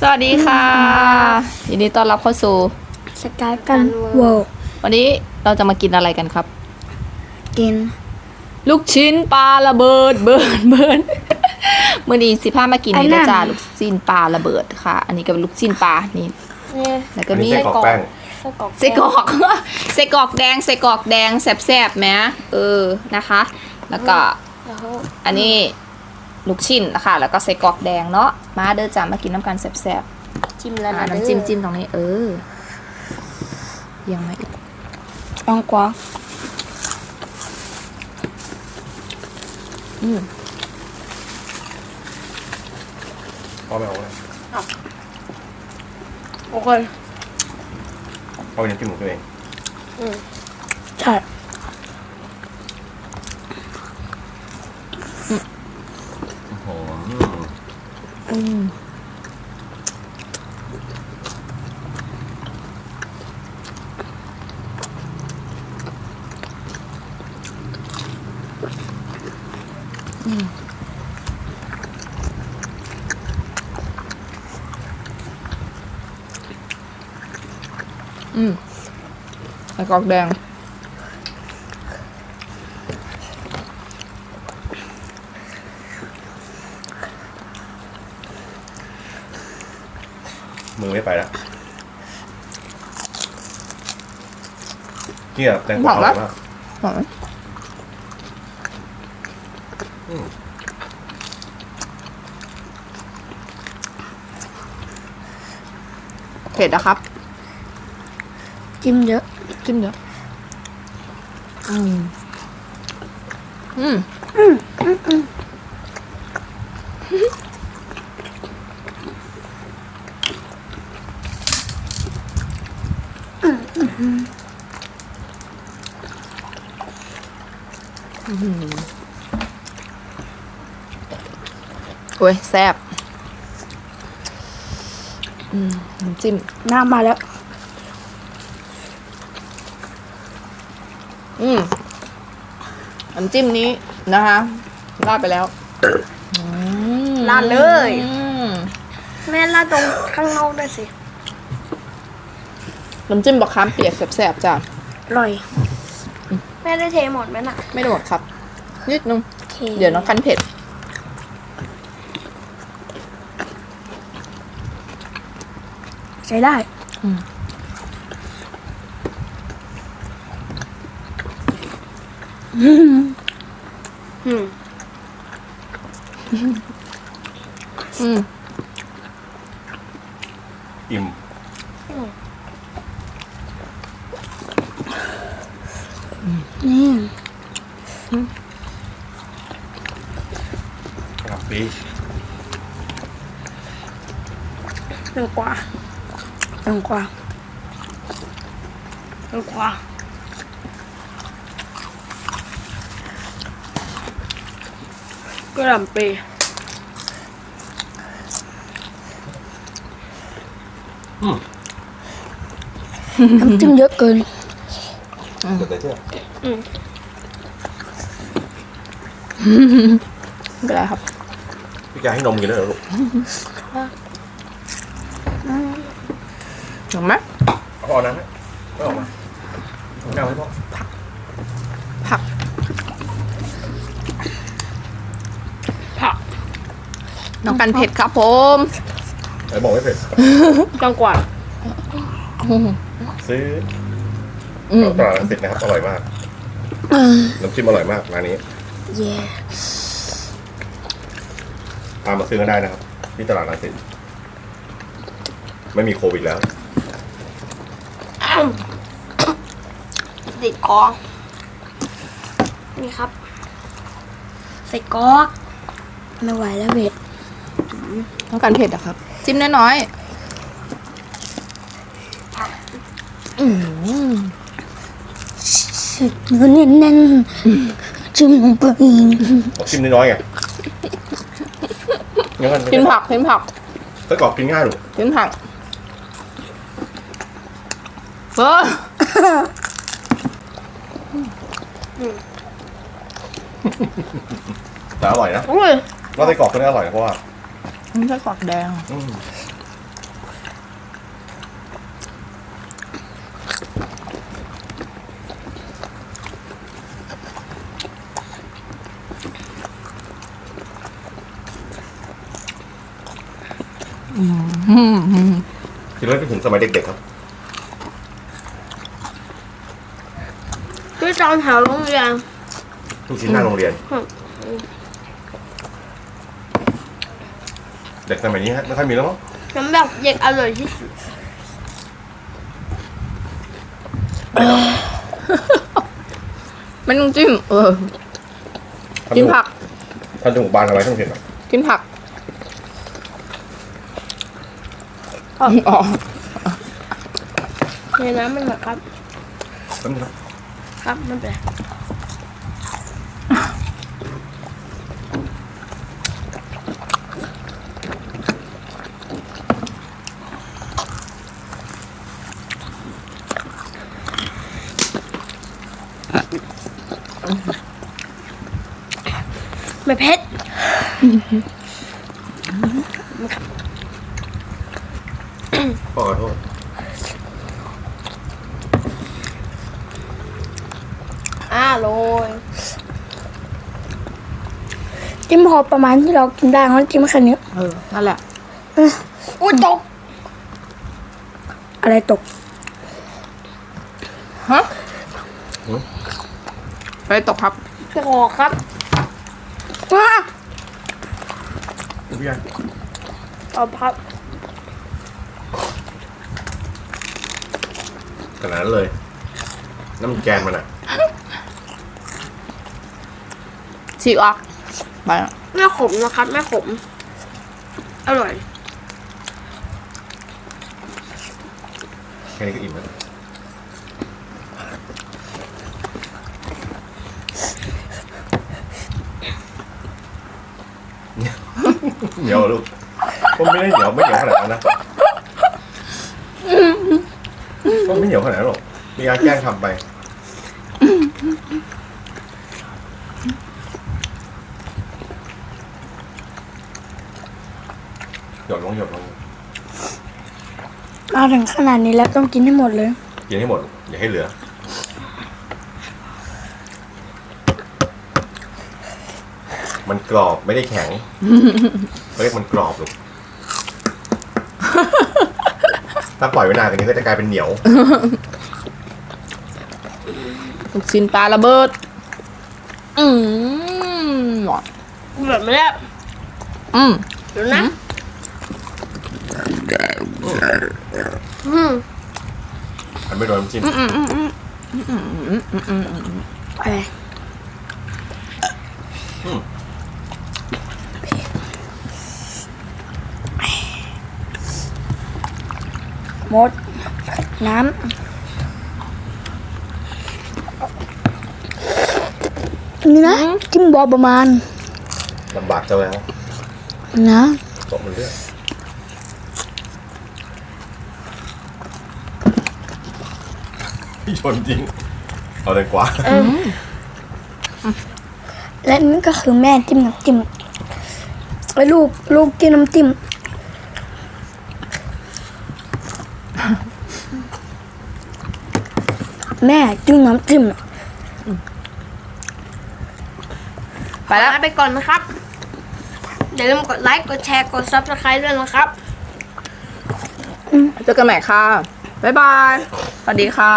สวัสดีค่ะยินดีต้อนรับเข้าสู่สกายกันเวิลด์วันนี้เราจะมากินอะไรกันครับ กิน ลูกชิ้นปลาระเบิดเบิร์นเบิร์นเมื่อนี้สิพามากินอันนี่นั้นะนจ้าลูกชิ้นปลาระเบิดค่ะ อันนี้ก็เป็นลูกชิ้นปลานี่เนี่ยแล้วก็อันมีนี้ไส้กรอกแป้งไส้กรอกไส้กรอกไส้กรอกแดงไส้กรอกแดงแสบๆไหมเออนะคะ แล้วก็แล้วอันนี้ ลูกชิ้นนะคะแล้วก็ไส้กรอกแดงเนาะมาเด้อจ้ามากินน้ำกันแสบๆจิ้มแล้วอ่านะน้ำจิ้มจิ้มตรงนี้เออยังไม่อีกลองกวางอืมพ่อไม่เอาเลยโอเคพ่อเป็นน้ำจิ้มของตัวเองใช่ โอ้โห อืม อืมไส้กรอกแดงมือไม่ไปแล้วเนี่ยแตงกวาอร่อยมาก หอมไหม เผ็ดนะครับ จิ้มเยอะ จิ้มเยอะ อืม อืมโอ้ยแซ่บอืม น้ำจิ้มน้ำมาแล้ว อืมน้ำจิ้มนี้นะคะราดไปแล้วอืมราดเลยอืมแม่ลาดตรงข้างนอกด้วยสิน้ำจิ้มบักคามเปียกแสบๆจ้ะอร่อย แม่ได้เทหมดไหมน่ะ ไม่โดดครับนิดนึงโอเคเดี๋ยวน้องคันเผ็ด ใช้ได้อืมอืมอืมอิ่มนี่ครับปีลงกว่าลงกว่าลงกว่า ก็ลำปีอืมน้ำจิ้มเยอะเกินเดี๋ยวแต่ เชื่อไม่เป็นไรครับพี่แกให้นมกินด้วยเหรอลูกเห็นไหมเอาพ่อเอาน้ำไหมไม่ออกมาเอาน้ำให้พ่อผัก ผักน้องกันเผ็ดครับผมไหนบอกไม่เผ็ดจังกว่าซื้ออืมตลาดรังสิตนะครับอร่อยมากน้ำจิ้มอร่อยมากร้านนี้ เย่ตามมาซื้อกันได้นะครับ ที่ตลาดรังสิตไม่มีโควิดแล้ว ติดคอนี่ครับ ใส่ก๊อกไม่ไหวแล้วเบ็ดน้องกันเผ็ดอะครับ จิ้มน้อยๆอืมเนื้อแน่นๆจิ้มลงไปอีกเอาจิ้มน้อยๆไงงั้นมันกินผักกินผักไส้กรอกกินง่ายหนูกินผัก เออแต่อร่อยนะว่าไส้กรอกก็ได้อร่อยเพราะว่ามันไส้กรอกแดงคิดว่าเป็นถึงสมัยเด็กๆครับ ตอนแถวโรงเรียนลูกชิ้นหน้าโรงเรียนอืมเด็กสมัยนี้ฮะไม่ค่อยมีแล้วมั้งสำหรับเด็กอร่อยที่สุดไม่ต้องจิ้ม เออ กินผักทำจมูกบานทำไมต้องเผ็ดอะกินผักอ๋อในน้ำมันนะครับแป๊บนึงครับ ครับไม่เป็นไม่เผ็ดพ่อขอโทษ อ่าโรยจิ้มพอประมาณที่เรากินได้เพราะจิ้มแค่นี้เออ นั่นแหละ อุ้ยตก อะไรตก ฮะไปตกครับตกครับว้าพี่ยันเอาครับขนาดนั้นเลย น้ำแกนมันอะ ฉีกออกไปอะไม่ขมนะครับไม่ขม อร่อย แค่นี้ก็อิ่มแล้วเหนียวเหรอลูกก็ไม่ได้เหนียวไม่เหนียวขนาดนั้นนะก็ไม่เหนียวขนาดนั้นหรอกมีอาแกล้งทำไป หยดลงหยดลงมาถึงขนาดนี้แล้วต้องกินให้หมดเลย กินให้หมด อย่าให้เหลือ มันกรอบไม่ได้แข็งเขาเรียกมันกรอบลูกถ้าปล่อยไว้นานกว่านี้ก็จะกลายเป็นเหนียว ลูกชิ้นปลาระเบิด อืมหวานแบบไม่ได้อืมเดี๋ยวนะ อืมมันไม่โดนจิ้มอะไรหมด น้ำนี่นะจิ้มบอประมาณลำบากจ้าแล้วนะตกมันเลือด ชนจริง เอาเลยกว่าและนี่ก็คือแม่จิ้มน้ำจิ้มแล้วลูกลูกกินน้ำจิ้มแม่จิ้มน้ำจิ้มอะไปแล้วลาไปก่อนนะครับอย่าลืมกดไลค์กดแชร์กดซับสไครต์ด้วยนะครับเจอกันใหม่ค่ะ บ๊ายบาย สวัสดีค่ะ